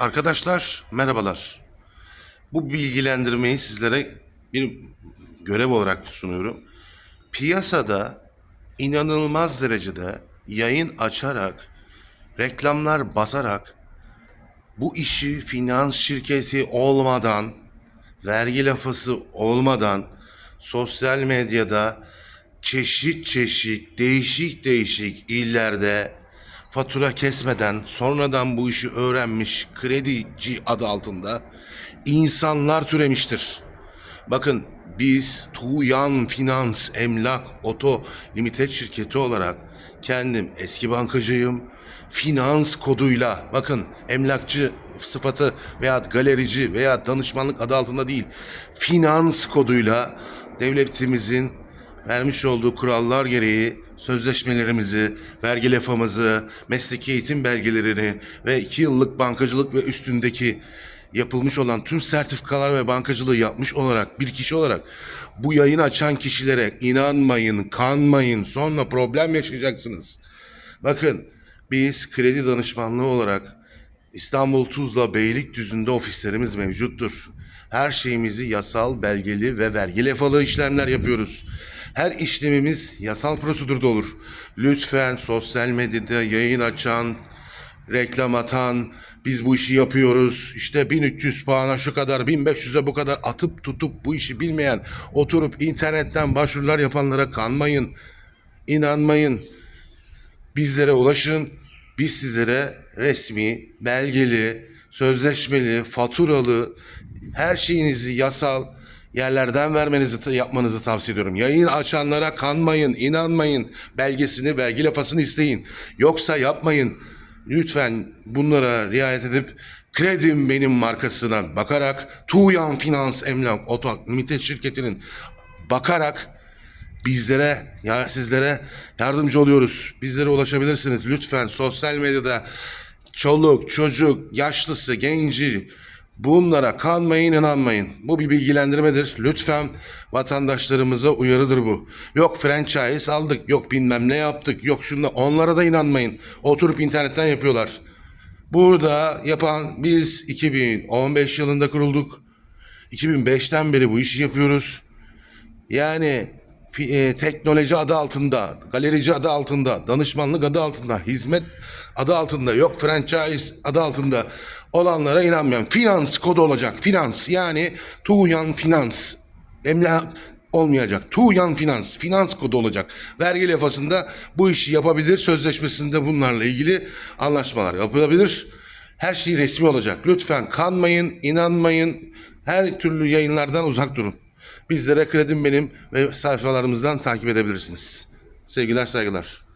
Arkadaşlar merhabalar. Bu bilgilendirmeyi sizlere bir görev olarak sunuyorum. Piyasada inanılmaz derecede yayın açarak, reklamlar basarak bu işi finans şirketi olmadan, vergi lafası olmadan sosyal medyada çeşit çeşit değişik değişik illerde fatura kesmeden sonradan bu işi öğrenmiş kredici adı altında insanlar türemiştir. Bakın biz Tuğyan Finans Emlak Oto Limited şirketi olarak kendim eski bankacıyım. Finans koduyla bakın emlakçı sıfatı veya galerici veya danışmanlık adı altında değil. Finans koduyla devletimizin vermiş olduğu kurallar gereği sözleşmelerimizi, vergi lefamızı, mesleki eğitim belgelerini ve iki yıllık bankacılık ve üstündeki yapılmış olan tüm sertifikalar ve bankacılığı yapmış olarak bir kişi olarak bu yayın açan kişilere inanmayın, kanmayın, sonra problem yaşayacaksınız. Bakın biz kredi danışmanlığı olarak İstanbul Tuzla Beylikdüzü'nde ofislerimiz mevcuttur. Her şeyimizi yasal, belgeli ve vergi lefalı işlemler yapıyoruz. Her işlemimiz yasal prosedürde olur. Lütfen sosyal medyada yayın açan, reklam atan, biz bu işi yapıyoruz. İşte 1300 puana şu kadar, 1500'e bu kadar atıp tutup bu işi bilmeyen, oturup internetten başvurular yapanlara kanmayın, inanmayın. Bizlere ulaşın. Biz sizlere resmi, belgeli, sözleşmeli, faturalı, her şeyinizi yasal yerlerden vermenizi, yapmanızı tavsiye ediyorum. Yayın açanlara kanmayın, inanmayın. Belgesini, belge lafasını isteyin. Yoksa yapmayın. Lütfen bunlara riayet edip Kredim benim markasına bakarak Tuğyan Finans Emlak Oto Limited şirketinin bakarak bizlere ya sizlere yardımcı oluyoruz. Bizlere ulaşabilirsiniz. Lütfen sosyal medyada çoluk, çocuk, yaşlısı, genci bunlara kanmayın, inanmayın. Bu bir bilgilendirmedir. Lütfen vatandaşlarımıza uyarıdır bu. Yok franchise aldık, yok bilmem ne yaptık, yok şunda onlara da inanmayın. Oturup internetten yapıyorlar. Burada yapan biz 2015 yılında kurulduk. 2005'ten beri bu işi yapıyoruz. Yani e, teknoloji adı altında, galerici adı altında, danışmanlık adı altında, hizmet adı altında, yok franchise adı altında olanlara inanmıyorum. Finans kodu olacak. Finans yani Tuğyan Finans. Emlak olmayacak. Tuğyan Finans. Finans kodu olacak. Vergi lefasında bu işi yapabilir. Sözleşmesinde bunlarla ilgili anlaşmalar yapılabilir. Her şey resmi olacak. Lütfen kanmayın, inanmayın. Her türlü yayınlardan uzak durun. Bizlere kredim benim ve sayfalarımızdan takip edebilirsiniz. Sevgiler saygılar.